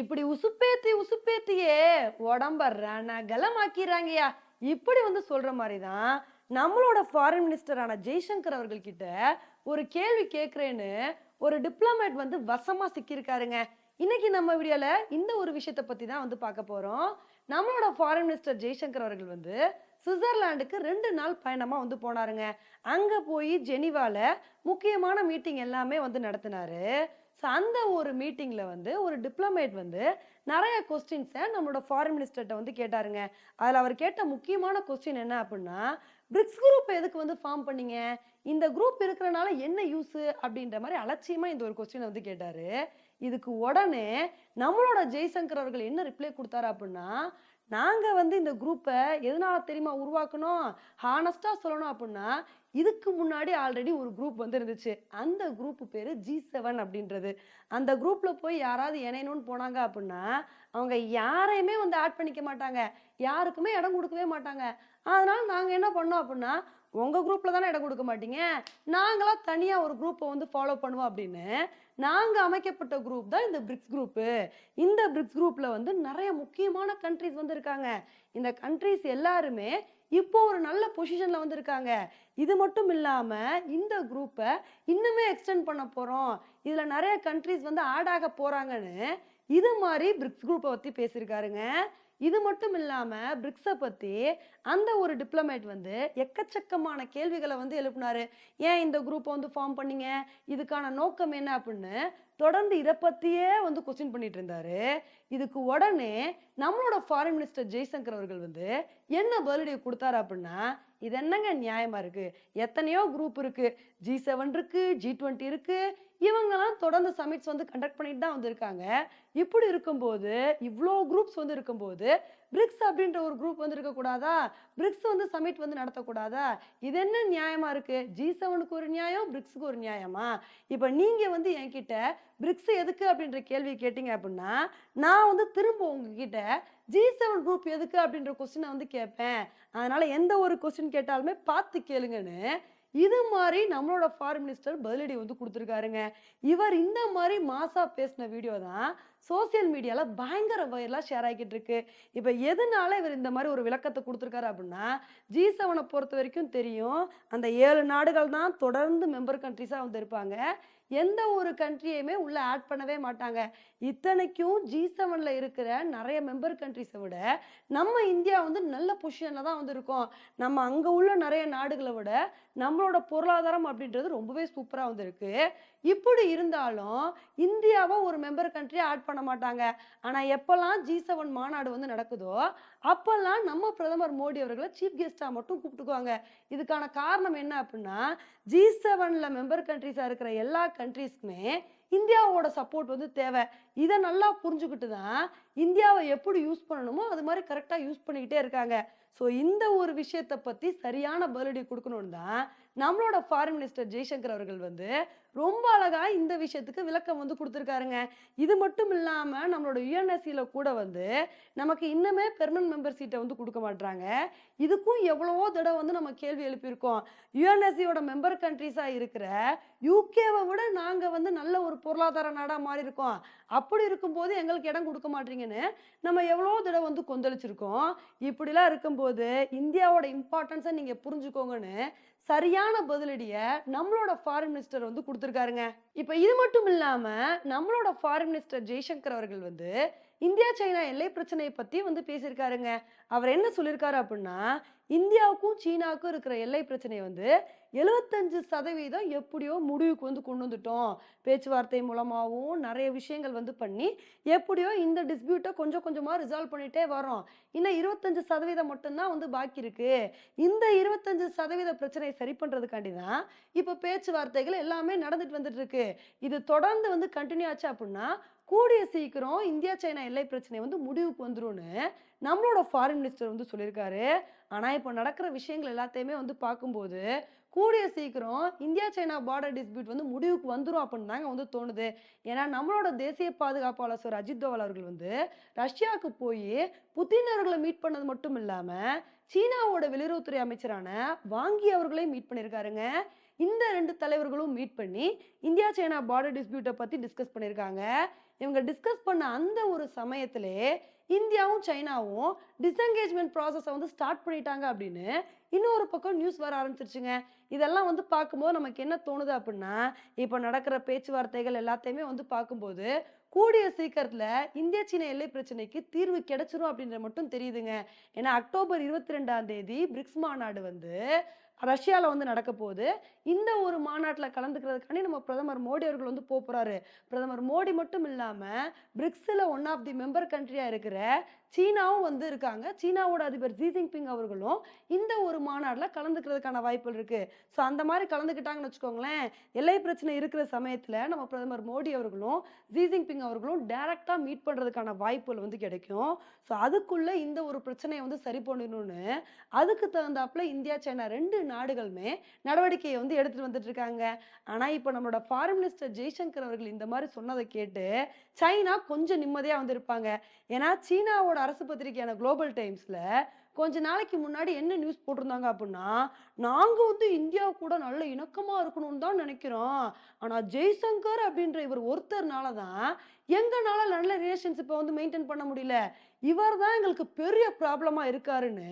இப்படி உசுப்பேத்தி உசுப்பேத்தியே உடம்ப ரணகலமாக்கிறாங்கய்யா. இப்படி வந்து சொல்ற மாதிரி தான் நம்மளோட ஃபாரின் மினிஸ்டரான ஜெய்சங்கர் அவர்கள் கிட்ட ஒரு கேள்வி கேட்கிறேன்னு ஒரு டிப்ளமேட் வந்து வசமா சிக்கியிருக்காருங்க. இன்னைக்கு நம்ம வீடியோல இந்த ஒரு விஷயத்த பத்தி தான் வந்து பார்க்க போறோம். நம்மளோட ஃபாரின் மினிஸ்டர் ஜெய்சங்கர் அவர்கள் வந்து சுவிட்சர்லாண்டுக்கு ரெண்டு நாள் பயணமா வந்து போனாருங்க. அங்க போய் ஜெனிவால முக்கியமான மீட்டிங் எல்லாமே வந்து நடத்தினாரு. ஸோ அந்த ஒரு மீட்டிங்கில் வந்து ஒரு டிப்ளமேட் வந்து நிறைய கொஸ்டின்ஸை நம்மளோட ஃபாரின் மினிஸ்டர்கிட்ட வந்து கேட்டாருங்க. அதில் அவர் கேட்ட முக்கியமான கொஸ்டின் என்ன அப்படின்னா பிரிக்ஸ் குரூப் எதுக்கு வந்து ஃபார்ம் பண்ணீங்க? இந்த குரூப் இருக்கிறனால என்ன யூஸு அப்படின்ற மாதிரி அலட்சியமாக இந்த ஒரு கொஸ்டினை வந்து கேட்டார். இதுக்கு உடனே நம்மளோட ஜெய்சங்கர் அவர்கள் என்ன ரிப்ளை கொடுத்தாரு அப்படின்னா நாங்கள் வந்து இந்த குரூப்பை எதனால் தெரியுமா உருவாக்கணும் ஹானஸ்ட்டாக சொல்லணும் அப்படின்னா இதுக்கு முன்னாடி ஆல்ரெடி ஒரு குரூப் வந்து இருந்துச்சு அந்த குரூப் பேர் ஜி செவன் அப்படின்றது அந்த குரூப்பில் போய் யாராவது இணையணும்னு போனாங்க அப்படின்னா அவங்க யாரையுமே வந்து ஆட் பண்ணிக்க மாட்டாங்க. யாருக்குமே இடம் கொடுக்கவே மாட்டாங்க. அதனால நாங்கள் என்ன பண்ணோம் அப்படின்னா உங்க குரூப்ல தானே இடம் கொடுக்க மாட்டீங்க. நாங்களா தனியா ஒரு குரூப்பை வந்து ஃபாலோ பண்ணுவோம் அப்படின்னு நாங்க அமைக்கப்பட்ட குரூப் தான் இந்த பிரிக்ஸ் குரூப்பு இந்த பிரிக்ஸ் குரூப்ல வந்து நிறைய முக்கியமான கண்ட்ரிஸ் வந்து இருக்காங்க இந்த கண்ட்ரிஸ் எல்லாருமே இப்போ ஒரு நல்ல பொசிஷன்ல வந்து இருக்காங்க இது மட்டும் இல்லாம இந்த குரூப்பை இன்னுமே எக்ஸ்டெண்ட் பண்ண போறோம். இதுல நிறைய கண்ட்ரிஸ் வந்து ஆட் ஆக போறாங்கன்னு இது மாதிரி பிரிக்ஸ் குரூப்பை பற்றி பேசியிருக்காருங்க. இது மட்டும் இல்லாமல் பிரிக்ஸை பற்றி அந்த ஒரு டிப்ளமேட் வந்து எக்கச்சக்கமான கேள்விகளை வந்து எழுப்பினாரு. ஏன் இந்த குரூப்பை வந்து ஃபார்ம் பண்ணீங்க? இதுக்கான நோக்கம் என்ன அப்படின்னு தொடர்ந்து இதை பற்றியே வந்து கொஸ்டின் பண்ணிட்டு இருந்தாரு இதுக்கு உடனே நம்மளோட ஃபாரின் மினிஸ்டர் ஜெய்சங்கர் அவர்கள் வந்து என்ன பதிலடி கொடுத்தாரு அப்படின்னா இது என்னங்க நியாயமா இருக்கு? எத்தனையோ குரூப் இருக்கு. ஜி செவன் இருக்கு ஜி டுவெண்ட்டி இருக்கு. இவங்கெல்லாம் தொடர்ந்து சமிட்ஸ் வந்து கண்டக்ட் பண்ணிட்டு தான் வந்திருக்காங்க. இப்படி இருக்கும்போது இவ்வளோ குரூப்ஸ் வந்து இருக்கும்போது பிரிக்ஸ் அப்படின்ற ஒரு குரூப் வந்து இருக்கக்கூடாதா பிரிக்ஸ் வந்து சமிட் வந்து நடத்தக்கூடாதா இது என்ன நியாயமா இருக்கு? ஜி செவனுக்கு ஒரு நியாயம் பிரிக்ஸுக்கு ஒரு நியாயமா? இப்போ நீங்க வந்து என்கிட்ட பிரிக்ஸ் எதுக்கு அப்படின்ற கேள்வி கேட்டீங்க அப்படின்னா நான் வந்து திரும்ப உங்ககிட்ட ஜி செவன் குரூப் எதுக்கு அப்படின்ற கொஸ்டினை வந்து கேட்பேன். அதனால எந்த ஒரு கொஸ்டின் கேட்டாலுமே பார்த்து கேளுங்கன்னு இது மாதிரி நம்மளோட ஃபாரின் மினிஸ்டர் பதிலடி வந்து கொடுத்துருக்காருங்க. இவர் இந்த மாதிரி மாசா பேசின வீடியோ தான் சோசியல் மீடியாவில் பயங்கர வைரலாக ஷேர் ஆகிக்கிட்டு இருக்கு. இப்போ எதனால இவர் இந்த மாதிரி ஒரு விளக்கத்தை கொடுத்துருக்காரு அப்படின்னா ஜி செவனை பொறுத்த வரைக்கும் தெரியும் அந்த ஏழு நாடுகள் தான் தொடர்ந்து மெம்பர் கண்ட்ரிஸாக வந்து இருப்பாங்க. எந்த ஒரு கண்ட்ரியையுமே உள்ள ஆட் பண்ணவே மாட்டாங்க. இத்தனைக்கும் ஜி செவனில் இருக்கிற நிறைய மெம்பர் கண்ட்ரிஸை விட நம்ம இந்தியா வந்து நல்ல பொசிஷனில் தான் வந்து இருக்கோம் நம்ம அங்கே உள்ள நிறைய நாடுகளை விட நம்மளோட பொருளாதாரம் அப்படின்றது ரொம்பவே சூப்பராக வந்திருக்கு. இப்படி இருந்தாலும் இந்தியாவை ஒரு மெம்பர் கண்ட்ரியை ஆட் பண்ண மாட்டாங்க. ஆனால் எப்போல்லாம் ஜி செவன் மாநாடு வந்து நடக்குதோ அப்போல்லாம் நம்ம பிரதமர் மோடி அவர்களை சீஃப் கெஸ்ட்டாக மட்டும் கூப்பிட்டுக்குவாங்க. இதுக்கான காரணம் என்ன அப்படின்னா ஜி செவனில் மெம்பர் கண்ட்ரிஸாக இருக்கிற எல்லா கண்ட்ரீஸ்க்குமே இந்தியாவோட சப்போர்ட் வந்து தேவை. இதை நல்லா புரிஞ்சுக்கிட்டு தான் இந்தியாவை எப்படி யூஸ் பண்ணணுமோ அது மாதிரி கரெக்டாக யூஸ் பண்ணிக்கிட்டே இருக்காங்க. ஸோ இந்த ஒரு விஷயத்தை பற்றி சரியான பதிலடி கொடுக்கணும்னு தான் நம்மளோட ஃபாரின் மினிஸ்டர் ஜெய்சங்கர் அவர்கள் வந்து ரொம்ப அழகாக இந்த விஷயத்துக்கு விளக்கம் வந்து கொடுத்துருக்காருங்க. இது மட்டும் இல்லாமல் நம்மளோட யுஎன்எஸ்சியில் கூட வந்து நமக்கு இன்னுமே பெர்மனன்ட் மெம்பர் சீட்டை வந்து கொடுக்க மாட்டுறாங்க இதுக்கும் எவ்வளவோ தடவை வந்து நம்ம கேள்வி எழுப்பியிருக்கோம். யுஎன்எஸ்சியோட மெம்பர் கண்ட்ரிஸாக இருக்கிற யூகேவை விட நாங்கள் வந்து நல்ல ஒரு பொருளாதார நாடாக மாறி இருக்கோம். அப்படி இருக்கும்போது எங்களுக்கு இடம் கொடுக்க மாட்டீங்கன்னு நம்ம எவ்வளோ தடவை வந்து கொந்தளிச்சிருக்கோம். இப்படிலாம் இருக்கும்போது இந்தியாவோட இம்பார்ட்டன்ஸை நீங்கள் புரிஞ்சுக்கோங்கன்னு சரியான பதிலடியை நம்மளோட ஃபாரின் மினிஸ்டர் வந்து கொடுத்துருக்காருங்க. இப்போ இது மட்டும் இல்லாமல் நம்மளோட ஃபாரின் மினிஸ்டர் ஜெய்சங்கர் அவர்கள் வந்து இந்தியா சைனா எல்லை பிரச்சனையை பற்றி வந்து பேசியிருக்காருங்க. அவர் என்ன சொல்லியிருக்காரு அப்படின்னா இந்தியாவுக்கும் சீனாவுக்கும் இருக்கிற எல்லை பிரச்சனையை வந்து எழுபத்தஞ்சு சதவீதம் எப்படியோ முடிவுக்கு வந்து கொண்டு வந்துட்டோம். பேச்சுவார்த்தை மூலமாகவும் நிறைய விஷயங்கள் வந்து பண்ணி எப்படியோ இந்த டிஸ்பியூட்டை கொஞ்சம் கொஞ்சமாக ரிசால்வ் பண்ணிகிட்டே வரோம் இன்னும் இருபத்தஞ்சு சதவீதம் மட்டும்தான் வந்து பாக்கி இருக்குது இந்த இருபத்தஞ்சு சதவீத பிரச்சனையை சரி பண்ணுறதுக்காண்டி தான் இப்போ பேச்சுவார்த்தைகள் எல்லாமே நடந்துட்டு வந்துட்டு இருக்கு. இது தொடர்ந்து வந்து கண்டினியூ ஆச்சு அப்படின்னா கூடிய சீக்கிரம் இந்தியா சைனா எல்லை பிரச்சனை வந்து முடிவுக்கு வந்துரும்னு நம்மளோட ஃபாரின் மினிஸ்டர் வந்து சொல்லியிருக்காரு. ஆனால் இப்போ நடக்கிற விஷயங்கள் எல்லாத்தையுமே வந்து பார்க்கும்போது கூடிய சீக்கிரம் இந்தியா சைனா பார்டர் டிஸ்பியூட் வந்து முடிவுக்கு வந்துடும் அப்படின்னு தாங்க வந்து தோணுது. ஏன்னா நம்மளோட தேசிய பாதுகாப்பு ஆலோசகர் அஜித் தோவல் அவர்கள் வந்து ரஷ்யாவுக்கு போய் புதின் அவர்களை மீட் பண்ணது மட்டும் இல்லாமல் சீனாவோட வெளியுறவுத்துறை அமைச்சரான வாங்கி அவர்களையும் மீட் பண்ணியிருக்காருங்க இந்த ரெண்டு தலைவர்களும் மீட் பண்ணி இந்தியா சைனா பார்டர் டிஸ்பியூட்டை பற்றி டிஸ்கஸ் பண்ணியிருக்காங்க இவங்க டிஸ்கஸ் பண்ண அந்த ஒரு சமயத்திலே இந்தியாவும் சைனாவும் டிஸ்எங்கேஜ்மெண்ட் ப்ராசஸை வந்து ஸ்டார்ட் பண்ணிட்டாங்க அப்படின்னு இன்னொரு பக்கம் நியூஸ் வர ஆரம்பிச்சிருச்சுங்க. இதெல்லாம் வந்து பார்க்கும்போது நமக்கு என்ன தோணுது அப்படின்னா இப்போ நடக்கிற பேச்சுவார்த்தைகள் எல்லாத்தையுமே வந்து பார்க்கும்போது கூடிய சீக்கிரத்தில் இந்திய சீன எல்லை பிரச்சனைக்கு தீர்வு கிடைச்சிரும் அப்படின்றது மட்டும் தெரியுதுங்க. ஏன்னா அக்டோபர் இருபத்தி ரெண்டாம் தேதி பிரிக்ஸ் மாநாடு வந்து ரஷ்யாவில் வந்து நடக்க போகுது. இந்த ஒரு மாநாட்டில் கலந்துக்கிறதுக்காண்டி நம்ம பிரதமர் மோடி அவர்கள் வந்து போக போகிறாரு பிரதமர் மோடி மட்டும் இல்லாமல் பிரிக்ஸில் ஒன் ஆஃப் தி மெம்பர் கண்ட்ரியாக இருக்கிற சீனாவும் வந்து இருக்காங்க. சீனாவோட அதிபர் ஜி ஜின்பிங் அவர்களும் இந்த ஒரு மாநாட்டில் கலந்துக்கிறதுக்கான வாய்ப்புகள் இருக்கு. ஸோ அந்த மாதிரி கலந்துக்கிட்டாங்கன்னு வச்சுக்கோங்களேன் எல்லை பிரச்சனை இருக்கிற சமயத்தில் நம்ம பிரதமர் மோடி அவர்களும் ஜி ஜின்பிங் அவர்களும் டைரக்டாக மீட் பண்ணுறதுக்கான வாய்ப்புகள் வந்து கிடைக்கும். ஸோ அதுக்குள்ளே இந்த ஒரு பிரச்சனையை வந்து சரி பண்ணணும்னு அதுக்கு தகுந்தாப்புல இந்தியா சைனா ரெண்டு நாடுகளுமே நடவடிக்கையை வந்து எடுத்துட்டு வந்துட்டு இருக்காங்க. ஆனால் இப்போ நம்மளோட ஃபாரின் மினிஸ்டர் ஜெய்சங்கர் அவர்கள் இந்த மாதிரி சொன்னதை கேட்டு சைனா கொஞ்சம் நிம்மதியாக வந்து இருப்பாங்க. ஏன்னா சீனாவோட அரசு பத்திரிகையான குளோபல் டைம்ஸில் கொஞ்ச நாளைக்கு முன்னாடி என்ன நியூஸ் போட்டிருந்தாங்க அப்படின்னா நாங்கள் வந்து இந்தியா கூட நல்ல இணக்கமாக இருக்கணும்னு தான் நினைக்கிறோம். ஆனால் ஜெய்சங்கர் அப்படின்ற இவர் ஒருத்தர்னால தான் எங்கனால நல்ல ரிலேஷன்ஷிப்பை வந்து மெயின்டைன் பண்ண முடியல. இவர் தான் எங்களுக்கு பெரிய ப்ராப்ளமாக இருக்காருன்னு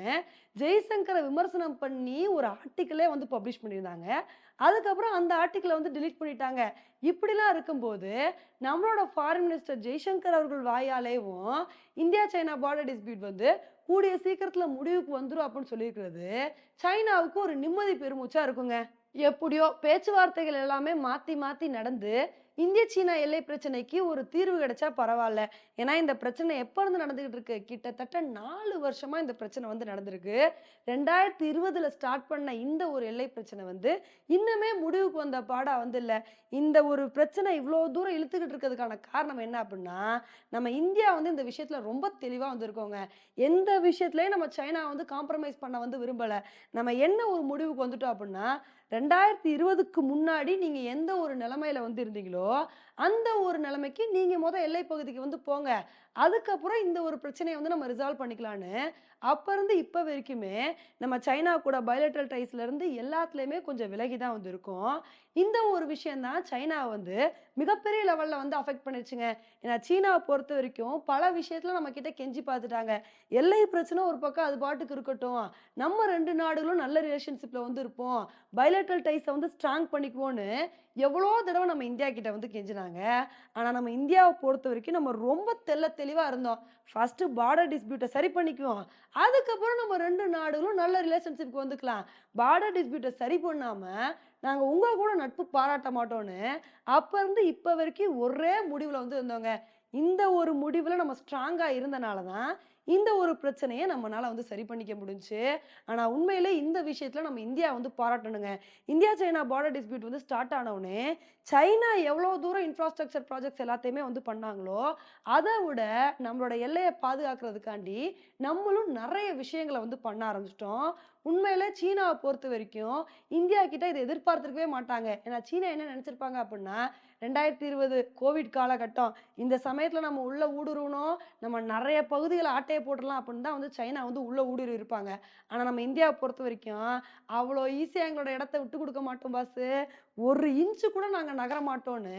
ஜெய்சங்கரை விமர்சனம் பண்ணி ஒரு ஆர்டிக்கலே வந்து பப்ளிஷ் பண்ணியிருந்தாங்க. அதுக்கப்புறம் அந்த ஆர்டிக்கிளை வந்து டிலீட் பண்ணிட்டாங்க. இப்படிலாம் இருக்கும்போது நம்மளோட ஃபாரின் மினிஸ்டர் ஜெய்சங்கர் அவர்கள் வாயாலேயும் இந்தியா சைனா பார்டர் டிஸ்பியூட் வந்து கூடிய சீக்கிரத்தில் முடிவுக்கு வந்துடும் அப்படின்னு சொல்லியிருக்கிறது. சைனாவுக்கு ஒரு நிம்மதி பெருமூச்சா இருக்குங்க. எப்படியோ பேச்சுவார்த்தைகள் எல்லாமே மாற்றி மாற்றி நடந்து இந்திய சீனா எல்லை பிரச்சனைக்கு ஒரு தீர்வு கிடைச்சா பரவாயில்ல ஏன்னா இந்த பிரச்சனை எப்போ இருந்து நடந்துகிட்டு இருக்கு? கிட்டத்தட்ட நாலு வருஷமா இந்த பிரச்சனை வந்து நடந்திருக்கு. ரெண்டாயிரத்தி இருபதுல ஸ்டார்ட் பண்ண இந்த ஒரு எல்லை பிரச்சனை வந்து இன்னுமே முடிவுக்கு வந்த பாடா வந்து இல்லை. இந்த ஒரு பிரச்சனை இவ்வளோ தூரம் இழுத்துக்கிட்டு இருக்கிறதுக்கான காரணம் என்ன அப்படின்னா நம்ம இந்தியா வந்து இந்த விஷயத்துல ரொம்ப தெளிவா வந்திருக்கோங்க. எந்த விஷயத்துலயும் நம்ம சைனா வந்து காம்ப்ரமைஸ் பண்ண வந்து விரும்பல. நம்ம என்ன ஒரு முடிவுக்கு வந்துட்டோம் அப்படின்னா ரெண்டாயிரத்தி இருபதுக்கு முன்னாடி நீங்க எந்த ஒரு நிலைமையில வந்து இருந்தீங்களோ அந்த ஒரு நிலைமைக்கு நீங்க முத எல்லை பகுதிக்கு வந்து போங்க. அதுக்கப்புறம் இந்த ஒரு பிரச்சனையை வந்து நம்ம ரிசால்வ் பண்ணிக்கலான்னு அப்போ இருந்து இப்போ வரைக்குமே நம்ம சைனா கூட பயோலட்ரல் டைஸ்லேருந்து எல்லாத்துலேயுமே கொஞ்சம் விலகி தான் வந்து இருக்கும். இந்த ஒரு விஷயம் தான் சைனா வந்து மிகப்பெரிய லெவலில் வந்து அஃபெக்ட் பண்ணிடுச்சுங்க. ஏன்னா சீனாவை பொறுத்த வரைக்கும் பல விஷயத்தில் நம்ம கிட்ட கெஞ்சி பார்த்துட்டாங்க. எல்லை பிரச்சனை ஒரு பக்கம் அது பாட்டுக்கு இருக்கட்டும். நம்ம ரெண்டு நாடுகளும் நல்ல ரிலேஷன்ஷிப்பில் வந்து இருப்போம். பைலேட்ரல் டைஸை வந்து ஸ்ட்ராங் பண்ணிக்குவோன்னு எவ்வளோ தடவை நம்ம இந்தியா கிட்ட வந்து கெஞ்சினாங்க. ஆனால் நம்ம இந்தியாவை பொறுத்த வரைக்கும் நம்ம ரொம்ப தெல்ல தெளிவாக இருந்தோம். ஃபஸ்ட்டு பார்டர் டிஸ்பியூட்டை சரி பண்ணிக்குவோம். அதுக்கப்புறம் நம்ம ரெண்டு நாடுகளும் நல்ல ரிலேஷன்ஷிப்க்கு வந்துக்கலாம். பார்டர் டிஸ்பியூட்டை சரி பண்ணாமல் நாங்கள் உங்கள் கூட நட்பு பாராட்ட மாட்டோம்னு அப்போ இருந்து இப்போ வரைக்கும் ஒரே முடிவில் வந்து இருந்தோங்க. இந்த ஒரு முடிவில் நம்ம ஸ்ட்ராங்காக இருந்தனால தான் இந்த ஒரு பிரச்சனையை நம்மளால வந்து சரி பண்ணிக்க முடிஞ்சுச்சு ஆனா உண்மையிலே இந்த விஷயத்துல நம்ம இந்தியா வந்து பாராட்டணுங்க. இந்தியா சைனா பார்டர் டிஸ்பியூட் வந்து ஸ்டார்ட் ஆனவுடனே சைனா எவ்வளோ தூரம் இன்ஃப்ராஸ்ட்ரக்சர் ப்ராஜெக்ட்ஸ் எல்லாத்தையுமே வந்து பண்ணாங்களோ அதை விட நம்மளோட எல்லையை பாதுகாக்கிறதுக்காண்டி நம்மளும் நிறைய விஷயங்களை வந்து பண்ண ஆரம்பிச்சிட்டோம். உண்மையில சீனாவை பொறுத்த வரைக்கும் இந்தியா கிட்ட இதை எதிர்பார்த்துருக்கவே மாட்டாங்க. ஏன்னா சீனா என்ன நினைச்சிருப்பாங்க அப்படின்னா ரெண்டாயிரத்தி இருபது கோவிட் காலகட்டம் இந்த சமயத்துல நம்ம உள்ள ஊடுருவணும் நம்ம நிறைய பகுதிகளை ஆட்டையை போட்டுடலாம் அப்படின்னு தான் வந்து சைனா வந்து உள்ள ஊடுருவி இருப்பாங்க. ஆனா நம்ம இந்தியாவை பொறுத்த வரைக்கும் அவ்வளோ ஈஸியா எங்களோட இடத்த விட்டு கொடுக்க மாட்டோம் பாஸ் ஒரு இன்ச்சு கூட நாங்கள் நகர மாட்டோம்னு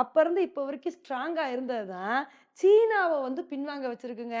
அப்போ இருந்து இப்போ வரைக்கும் ஸ்ட்ராங்காக இருந்தது தான் சீனாவை வந்து பின்வாங்க வச்சுருக்குங்க.